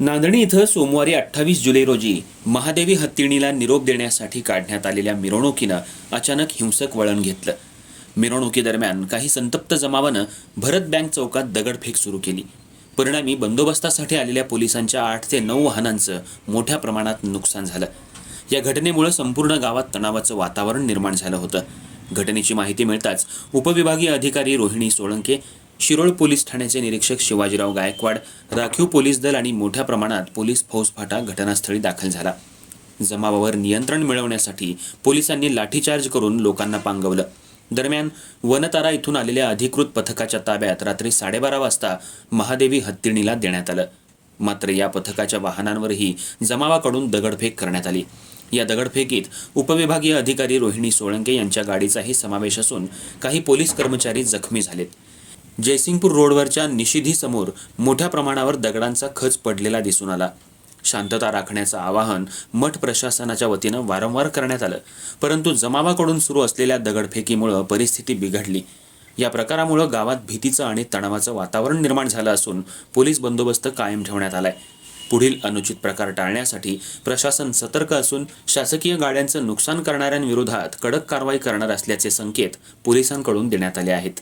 नांदणी इथं सोमवारी अठ्ठावीस जुलै रोजी महादेवी हत्तीणीला निरोप देण्यासाठी काढण्यात आलेल्या मिरवणुकीनं अचानक हिंसक वळण घेतलं. मिरवणुकीदरम्यान काही संतप्त जमावानं भरत बँक चौकात दगडफेक सुरू केली. परिणामी बंदोबस्तासाठी आलेल्या पोलिसांच्या आठ ते नऊ वाहनांचं मोठ्या प्रमाणात नुकसान झालं. या घटनेमुळे संपूर्ण गावात तणावाचं वातावरण निर्माण झालं होतं. घटनेची माहिती मिळताच उपविभागीय अधिकारी रोहिणी सोळंके शिरोळ पोलीस ठाण्याचे निरीक्षक शिवाजीराव गायकवाड राखीव पोलीस दल आणि मोठ्या प्रमाणात पोलीस फौजफाटा घटनास्थळी दाखल झाला. जमावावर नियंत्रण मिळवण्यासाठी पोलिसांनी लाठीचार्ज करून लोकांना पांगवलं. दरम्यान वनतारा इथून आलेल्या अधिकृत पथकाच्या ताब्यात रात्री साडेबारा वाजता महादेवी हत्तीणीला देण्यात आलं. मात्र या पथकाच्या वाहनांवरही जमावाकडून दगडफेक करण्यात आली. या दगडफेकीत उपविभागीय अधिकारी रोहिणी सोळंके यांच्या गाडीचाही समावेश असून काही पोलीस कर्मचारी जखमी झालेत. जयसिंगपूर रोडवरच्या निषिधीसमोर मोठ्या प्रमाणावर दगडांचा खच पडलेला दिसून आला. शांतता राखण्याचं आवाहन मठ प्रशासनाच्या वतीनं वारंवार करण्यात आलं. परंतु जमावाकडून सुरू असलेल्या दगडफेकीमुळं परिस्थिती बिघडली. या प्रकारामुळं गावात भीतीचं आणि तणावाचं वातावरण निर्माण झालं असून पोलीस बंदोबस्त कायम ठेवण्यात आलाय. पुढील अनुचित प्रकार टाळण्यासाठी प्रशासन सतर्क असून शासकीय गाड्यांचं नुकसान करणाऱ्यांविरोधात कडक कारवाई करणार असल्याचे संकेत पोलिसांकडून देण्यात आले आहेत.